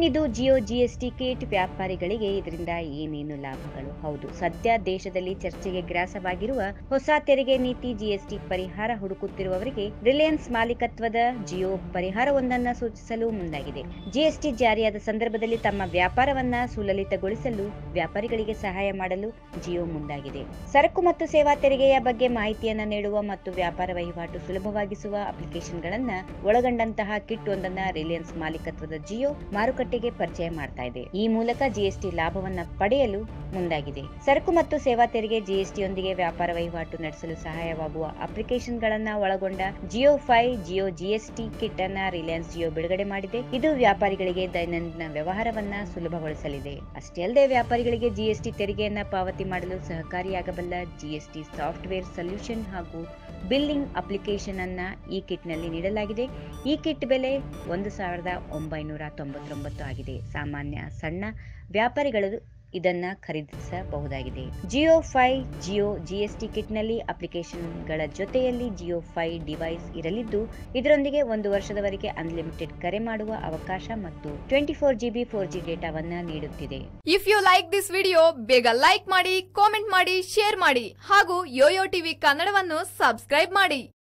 ಏನಿದು? Jio, GST, kit ವ್ಯಾಪಾರಿಗಳಿಗೆ ಇದರಿಂದ ಏನೇನು ಲಾಭಗಳು? ಹೌದು, ಸದ್ಯ ದೇಶದಲ್ಲಿ ಚರ್ಚೆಗೆ ಗ್ರಾಸವಾಗಿರುವ ಹೊಸ ತೆರಿಗೆ ನೀತಿ, ಜಿಎಸ್ಟಿ ಪರಿಹಾರ ಹುಡುಕುತ್ತಿರುವವರಿಗೆ ರಿಲಯನ್ಸ್ ಮಾಲೀಕತ್ವದ ಜಿಯೋ ಪರಿಹಾರವೊಂದನ್ನು ಸೂಚಿಸಲು ಮುಂದಾಗಿದೆ. ಜಿಎಸ್ಟಿ ಜಾರಿಯಾದ ಸಂದರ್ಭದಲ್ಲಿ ತಮ್ಮ ವ್ಯಾಪಾರವನ್ನ ಸುಲಲಿತಗೊಳಿಸಲು ವ್ಯಾಪಾರಿಗಳಿಗೆ ಸಹಾಯ ಮಾಡಲು ಜಿಯೋ ಮುಂದಾಗಿದೆ. ಸರಕು ಮತ್ತು ಸೇವಾ ತೆರಿಗೆಯ ಬಗ್ಗೆ ಮಾಹಿತಿಯನ್ನ ನೀಡುವ ಮತ್ತು ವ್ಯಾಪಾರ ವಹಿವಾಟು ಸುಲಭವಾಗಿಸುವ ಅಪ್ಲಿಕೇಶನ್ಗಳನ್ನ ಒಳಗೊಂಡಂತಹ ಕಿಟ್ ಒಂದನ್ನ ರಿಲಯನ್ಸ್ ಮಾಲೀಕತ್ವದ ಜಿಯೋ ಮಾರುಕಟ್ಟೆಗೆ ಪರಿಚಯ ಮಾಡ್ತಾ ಇದೆ. ಈ ಮೂಲಕ ಜಿಎಸ್ಟಿ ಲಾಭವನ್ನ ಪಡೆಯಲು ಮುಂದಾಗಿದೆ. ಸರಕು ಮತ್ತು ಸೇವಾ ತೆರಿಗೆ ಜಿಎಸ್ಟಿಯೊಂದಿಗೆ ವ್ಯಾಪಾರ ವಹಿವಾಟು ನಡೆಸಲು ಸಹಾಯವಾಗುವ ಅಪ್ಲಿಕೇಶನ್ಗಳನ್ನ ಒಳಗೊಂಡ Jio fi Jio GST kit ಅನ್ನ ರಿಲಯನ್ಸ್ ಜಿಯೋ ಬಿಡುಗಡೆ ಮಾಡಿದೆ. ಇದು ವ್ಯಾಪಾರಿಗಳಿಗೆ ದೈನಂದಿನ ವ್ಯವಹಾರವನ್ನ ಸುಲಭಗೊಳಿಸಲಿದೆ. ಅಷ್ಟೇ ಅಲ್ಲದೆ ವ್ಯಾಪಾರಿಗಳಿಗೆ ಜಿಎಸ್ಟಿ ತೆರಿಗೆಯನ್ನ ಪಾವತಿ ಮಾಡಲು ಸಹಕಾರಿಯಾಗಬಲ್ಲ ಜಿಎಸ್ಟಿ ಸಾಫ್ಟ್ವೇರ್ ಸೊಲ್ಯೂಷನ್ ಹಾಗೂ ಬಿಲ್ಲಿಂಗ್ ಅಪ್ಲಿಕೇಶನ್ ಅನ್ನ ಈ ಕಿಟ್ನಲ್ಲಿ ನೀಡಲಾಗಿದೆ. ಈ ಕಿಟ್ ಬೆಲೆ ಒಂದು ಸಾವಿರದ ಒಂಬೈನೂರ ತೊಂಬತ್ತೊಂಬತ್ತು ಆಗಿದೆ. ಸಾಮಾನ್ಯ ಸಣ್ಣ ವ್ಯಾಪಾರಿಗಳು ಇದನ್ನ ಖರೀದಿಸಬಹುದಾಗಿದೆ. ಜಿಯೋ ಫೈ ಜಿಯೋ ಜಿಎಸ್ಟಿ ಕಿಟ್ನಲ್ಲಿ ಅಪ್ಲಿಕೇಶನ್ಗಳ ಜೊತೆಯಲ್ಲಿ ಜಿಯೋ ಫೈ ಡಿವೈಸ್ ಇರಲಿದ್ದು, ಇದರೊಂದಿಗೆ ಒಂದು ವರ್ಷದವರೆಗೆ ಅನ್ಲಿಮಿಟೆಡ್ ಕರೆ ಮಾಡುವ ಅವಕಾಶ ಮತ್ತು twenty four GB four G ಡೇಟಾವನ್ನ ನೀಡುತ್ತಿದೆ. If you like this video ಬೇಗ ಲೈಕ್ ಮಾಡಿ ಕಾಮೆಂಟ್ ಮಾಡಿ ಶೇರ್ ಮಾಡಿ ಹಾಗೂ ಯೋಯೋ ಟಿವಿ ಕನ್ನಡವನ್ನು ಸಬ್ಸ್ಕ್ರೈಬ್ ಮಾಡಿ.